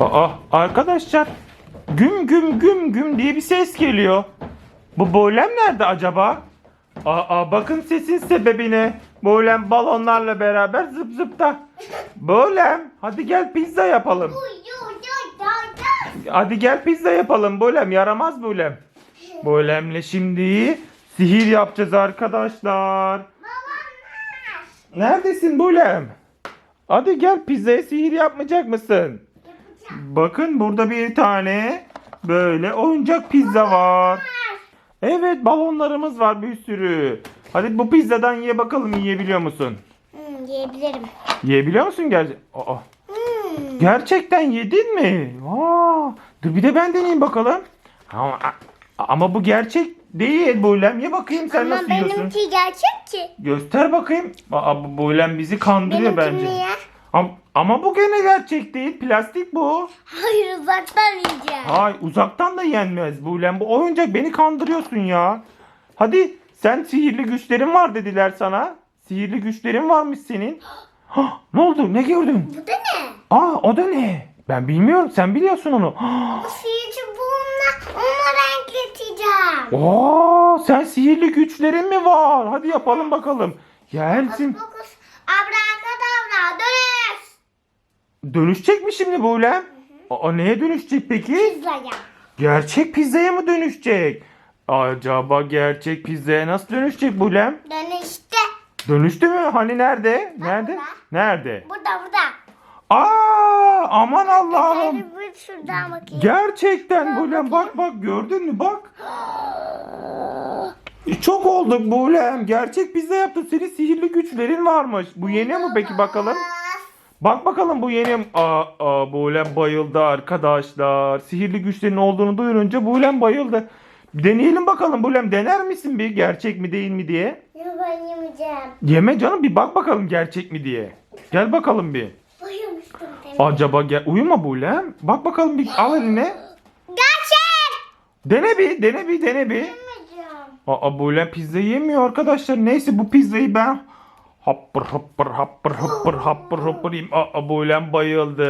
Aa arkadaşlar güm güm güm güm diye bir ses geliyor. Bu bolem nerede acaba? Aa bakın sesin sebebine. Bolem balonlarla beraber zıp zıpta. Bolem hadi gel pizza yapalım. Hadi gel pizza yapalım Bolem yaramaz Bolem. Bolemle şimdi sihir yapacağız arkadaşlar. Neredesin Bolem? Hadi gel pizzaya sihir yapmayacak mısın? Bakın burada bir tane böyle oyuncak pizza var. Evet balonlarımız var bir sürü. Hadi bu pizzadan ye bakalım yiyebiliyor musun? Hmm, yiyebilirim. Yiyebiliyor musun gerçekten? Aa, Hmm. gerçekten yedin mi? Aa, dur bir de ben deneyeyim bakalım. Ama, ama bu gerçek değil Buylem. Ye bakayım sen Ama nasıl yiyorsun? benimki gerçek ki. Göster bakayım. Aa, bu Buylem bizi kandırıyor Benimki bence. niye? Ama, ama bu gene gerçek değil. Plastik bu. Hayır uzaktan yiyeceğim. Ay uzaktan da yenmez Buylem. Bu oyuncak beni kandırıyorsun ya. Hadi sen sihirli güçlerin var dediler sana. Sihirli güçlerin varmış senin. Hah, ne oldu? Ne gördün? Bu da ne? Aa o da ne? Ben bilmiyorum. Sen biliyorsun onu. Bu sihir çubuğumla onu renkleteceğim. Oo, sen sihirli güçlerin mi var? Hadi yapalım bakalım. Gelsin. Fokus Dönüşecek mi şimdi Buylem? Aa neye dönüşecek peki? Pizzaya. Gerçek pizzaya mı dönüşecek? Acaba gerçek pizzaya nasıl dönüşecek Buylem? Dönüşte. Dönüştü mü? Hani nerede? Nerede? burada. Nerede? Burada burada. Aa, aman Allah'ım. Bir şuradan bakayım. Gerçekten Buylem bak bak gördün mü bak. Çok olduk Buylem. Gerçek pizza yaptın. Senin sihirli güçlerin varmış. Bu yeni mi peki bakalım? Bak bakalım bu yeni? Aa, aa Buylem bayıldı arkadaşlar. Sihirli güçlerin olduğunu duyurunca Buylem bayıldı. Deneyelim bakalım Buylem dener misin bir gerçek mi değil mi diye? Yok ben yemeyeceğim. Yeme canım bir bak bakalım gerçek mi diye. Gel bakalım bir. Demin. Acaba gel uyuma Buylem. Bak bakalım bir al eline. Gerçek. Dene bir dene bir dene bir. Yemeyeceğim. Aa Buylem pizza yemiyor arkadaşlar. Neyse bu pizzayı ben happır happır happır happır happır happır. Aa Buylem bayıldı.